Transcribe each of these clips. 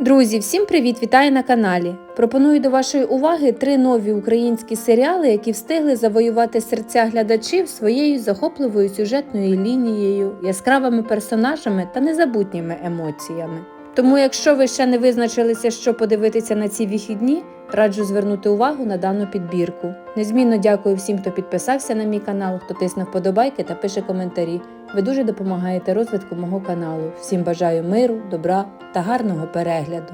Друзі, всім привіт! Вітаю на каналі. Пропоную до вашої уваги три нові українські серіали, які встигли завоювати серця глядачів своєю захопливою сюжетною лінією, яскравими персонажами та незабутніми емоціями. Тому, якщо ви ще не визначилися, що подивитися на ці вихідні, раджу звернути увагу на дану підбірку. Незмінно дякую всім, хто підписався на мій канал, хто тисне вподобайки та пише коментарі. Ви дуже допомагаєте розвитку мого каналу. Всім бажаю миру, добра та гарного перегляду.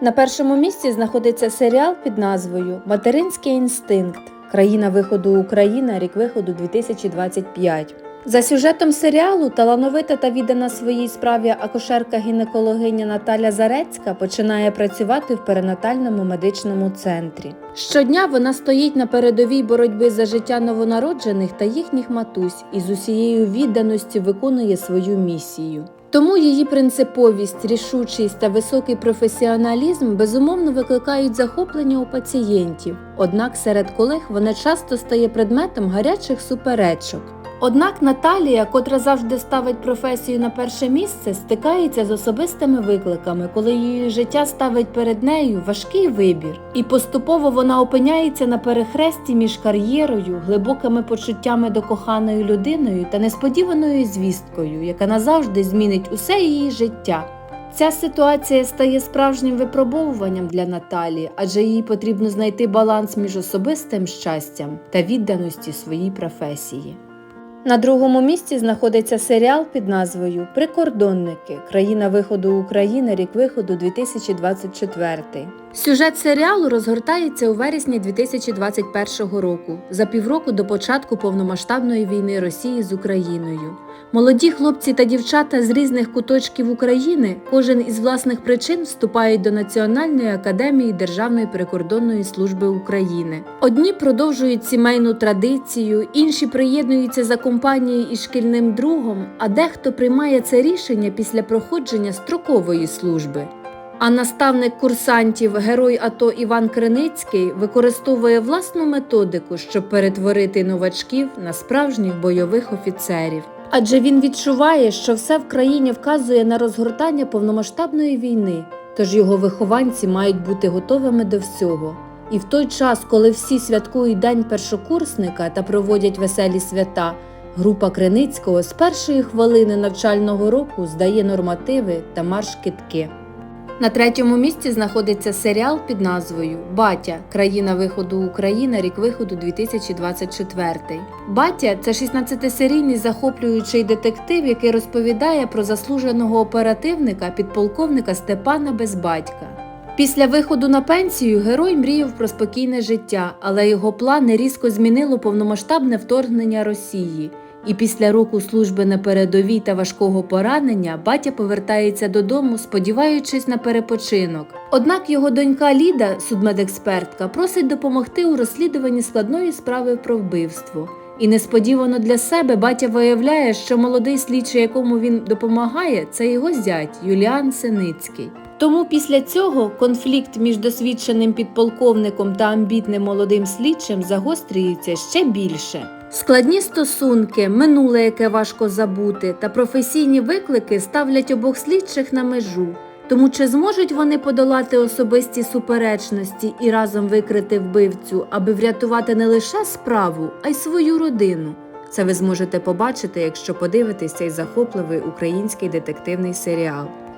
На першому місці знаходиться серіал під назвою Материнський інстинкт. Країна виходу Україна, рік виходу 2025. За сюжетом серіалу талановита та віддана своїй справі акушерка-гінекологиня Наталя Зарецька починає працювати в перинатальному медичному центрі. Щодня вона стоїть на передовій боротьби за життя новонароджених та їхніх матусь і з усією відданістю виконує свою місію. Тому її принциповість, рішучість та високий професіоналізм безумовно викликають захоплення у пацієнтів. Однак серед колег вона часто стає предметом гарячих суперечок. Однак Наталія, котра завжди ставить професію на перше місце, стикається з особистими викликами, коли її життя ставить перед нею важкий вибір, і поступово вона опиняється на перехресті між кар'єрою, глибокими почуттями до коханої людиною та несподіваною звісткою, яка назавжди змінить усе її життя. Ця ситуація стає справжнім випробовуванням для Наталії, адже їй потрібно знайти баланс між особистим щастям та відданості своїй професії. На другому місці знаходиться серіал під назвою Прикордонники. Країна виходу України, рік виходу 2024. Сюжет серіалу розгортається у вересні 2021 року, за півроку до початку повномасштабної війни Росії з Україною. Молоді хлопці та дівчата з різних куточків України, кожен із власних причин вступають до Національної академії Державної прикордонної служби України. Одні продовжують сімейну традицію, інші приєднуються за компанією із шкільним другом, а дехто приймає це рішення після проходження строкової служби. А наставник курсантів, герой АТО Іван Криницький, використовує власну методику, щоб перетворити новачків на справжніх бойових офіцерів. Адже він відчуває, що все в країні вказує на розгортання повномасштабної війни, тож його вихованці мають бути готовими до всього. І в той час, коли всі святкують День першокурсника та проводять веселі свята, група Криницького з першої хвилини навчального року здає нормативи та марш китки. На третьому місці знаходиться серіал під назвою Батя Країна виходу Україна, рік виходу 2024. Батя це 16-серійний захоплюючий детектив, який розповідає про заслуженого оперативника підполковника Степана Безбатька. Після виходу на пенсію герой мріяв про спокійне життя, але його плани різко змінило повномасштабне вторгнення Росії. І після року служби на передовій та важкого поранення батя повертається додому, сподіваючись на перепочинок. Однак його донька Ліда, судмедекспертка, просить допомогти у розслідуванні складної справи про вбивство. І несподівано для себе батя виявляє, що молодий слідчий, якому він допомагає, це його зять Юліан Синицький. Тому після цього конфлікт між досвідченим підполковником та амбітним молодим слідчим загострюється ще більше. Складні стосунки, минуле, яке важко забути, та професійні виклики ставлять обох слідчих на межу. Тому чи зможуть вони подолати особисті суперечності і разом викрити вбивцю, аби врятувати не лише справу, а й свою родину? Це ви зможете побачити, якщо подивитесь цей захопливий український детективний серіал.